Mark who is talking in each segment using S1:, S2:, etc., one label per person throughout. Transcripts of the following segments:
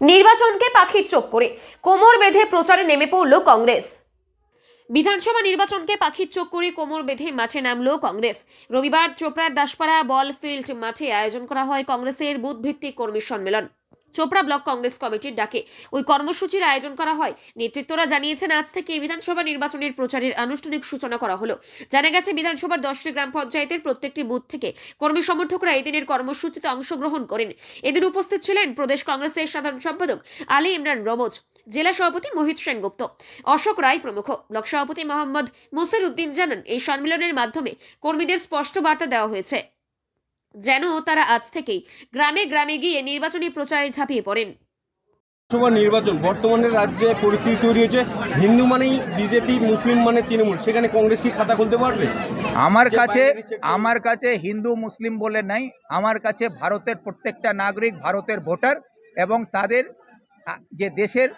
S1: নির্বাচনকে পাখির চোখ করে। কোমর বেঁধে প্রচারে নেমে পড়ল কংগ্রেস। বিধানসভা নির্বাচনকে পাখির চোখ করে কোমর বেঁধে মাঠে নামলো কংগ্রেস। রবিবার চোপড়ার দাসপাড়া বল ফিল্ড মাঠে আয়োজন করা হয় কংগ্রেসের বুথ ভিত্তিক কর্মী সম্মেলন। চোপড়া ব্লক কংগ্রেস কমিটির ডাকে। ওই কর্মসূচির আয়োজন করা হয়। নেতৃত্বরা জানিয়েছেন, আজ থেকে বিধানসভা নির্বাচনের প্রচারের আনুষ্ঠানিক সূচনা করা হলো। জানা গেছে, বিধানসভার দশটি গ্রাম পঞ্চায়েতের প্রত্যেকটি বুথ থেকে কর্মী সমর্থকরা এই দিনের কর্মসূচিতে অংশগ্রহণ করেন। এদিন উপস্থিত ছিলেন প্রদেশ কংগ্রেসের সাধারণ সম্পাদক আলী ইমরান রমজ, জেলা সভাপতি মোহিত সেনগুপ্ত, অশোক রায় প্রমুখ। ব্লক সভাপতি মোহাম্মদ মুসির উদ্দিন জানান, এই সম্মেলনের মাধ্যমে কর্মীদের স্পষ্ট বার্তা দেওয়া হয়েছে। যেন তারা আজ থেকেই গ্রামে গ্রামে গিয়ে নির্বাচনী প্রচারে ঝাঁপিয়ে পড়েন।
S2: লোকসভা নির্বাচন বর্তমানে রাজ্যে পরিস্থিতি তৈরি হয়েছে। হিন্দু মানেই বিজেপি মুসলিম মানে তৃণমূল। সেখানে কংগ্রেস কি খাতা খুলতে পারবে?
S3: আমার কাছে। আমার কাছে হিন্দু মুসলিম বলে নাই। আমার কাছে ভারতের প্রত্যেকটা নাগরিক ভারতের ভোটার এবং তাদের যে দেশের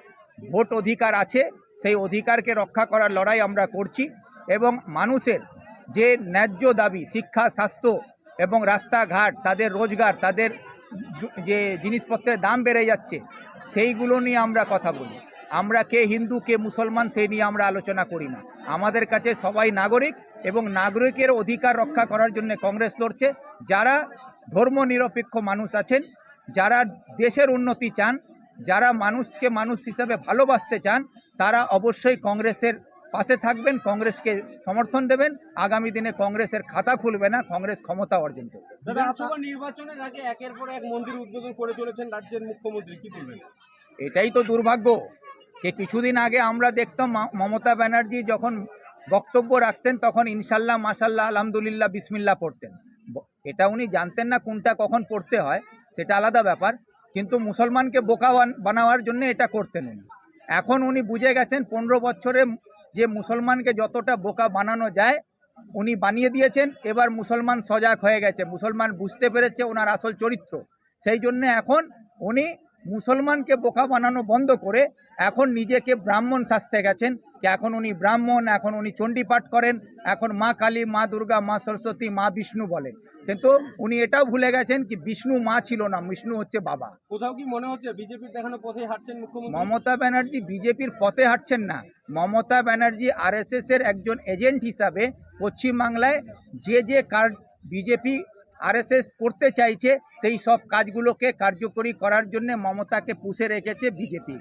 S3: ভোট অধিকার আছে সেই অধিকারকে রক্ষা করার লড়াই আমরা করছি। এবং মানুষের যে ন্যায্য দাবি শিক্ষা স্বাস্থ্য এবং রাস্তাঘাট, তাদের রোজগার, তাদের যে জিনিসপত্রের দাম বেড়ে যাচ্ছে, সেইগুলো নিয়ে আমরা কথা বলি। আমরা কে হিন্দু, কে মুসলমান সেই নিয়ে আমরা আলোচনা করি না। আমাদের কাছে সবাই নাগরিক এবং নাগরিকের অধিকার রক্ষা করার জন্য কংগ্রেস লড়ছে। যারা ধর্মনিরপেক্ষ মানুষ আছেন, যারা দেশের উন্নতি চান, যারা মানুষকে মানুষ হিসাবে ভালোবাসতে চান, তারা অবশ্যই কংগ্রেসের পাশে থাকবেন কংগ্রেসকে সমর্থন দেবেন। আগামী দিনে কংগ্রেসের খাতা খুলবে না কংগ্রেস ক্ষমতা অর্জন করবে।
S2: বিধানসভা নির্বাচনের আগে একের পর এক মন্দির উদ্বোধন করে চলেছেন রাজ্যের মুখ্যমন্ত্রী কি বলবেন?
S3: এটাই তো দুর্ভাগ্য যে কিছুদিন আগে আমরা দেখতাম মমতা ব্যানার্জি যখন বক্তব্য রাখতেন তখন ইনশাল্লাহ মাসাল্লাহ আলহামদুলিল্লাহ বিসমিল্লা পড়তেন। এটা উনি জানতেন না কোনটা কখন পড়তে হয় সেটা আলাদা ব্যাপার। কিন্তু মুসলমানকে বোকা বান- বানাবার জন্য এটা করতেন উনি। এখন উনি বুঝে গেছেন পনেরো বছরে যে মুসলমানকে যতটা বোকা বানানো যায় উনি বানিয়ে দিয়েছেন। এবার মুসলমান সজাগ হয়ে গেছে। মুসলমান বুঝতে পেরেছে ওনার আসল চরিত্র। সেই জন্য এখন উনি মুসলমানকে বোকা বানানো বন্ধ করে এখন নিজেকে ব্রাহ্মণ সাজতে গেছেন। যে এখন উনি ব্রাহ্মণ এখন উনি চণ্ডী পাঠ করেন। এখন মা কালী মা দুর্গা মা সরস্বতী মা বিষ্ণু বলেন। কিন্তু উনি এটাও ভুলে গেছেন কি বিষ্ণু মা ছিল না বিষ্ণু হচ্ছে বাবা।
S2: কোথাও কি মনে হচ্ছে বিজেপির দেখানো পথে হাঁটছেন মুখ্যমন্ত্রী?
S3: মমতা ব্যানার্জি বিজেপির পথে হাঁটছেন না। মমতা ব্যানার্জি আরএসএসের একজন এজেন্ট হিসাবে পশ্চিমবাংলায় যে যে কার বিজেপি আরএসএস করতে চাইছে, সেই সব কাজগুলোকে কার্যকরী করার জন্য মমতাকে পুষে রেখেছে বিজেপি।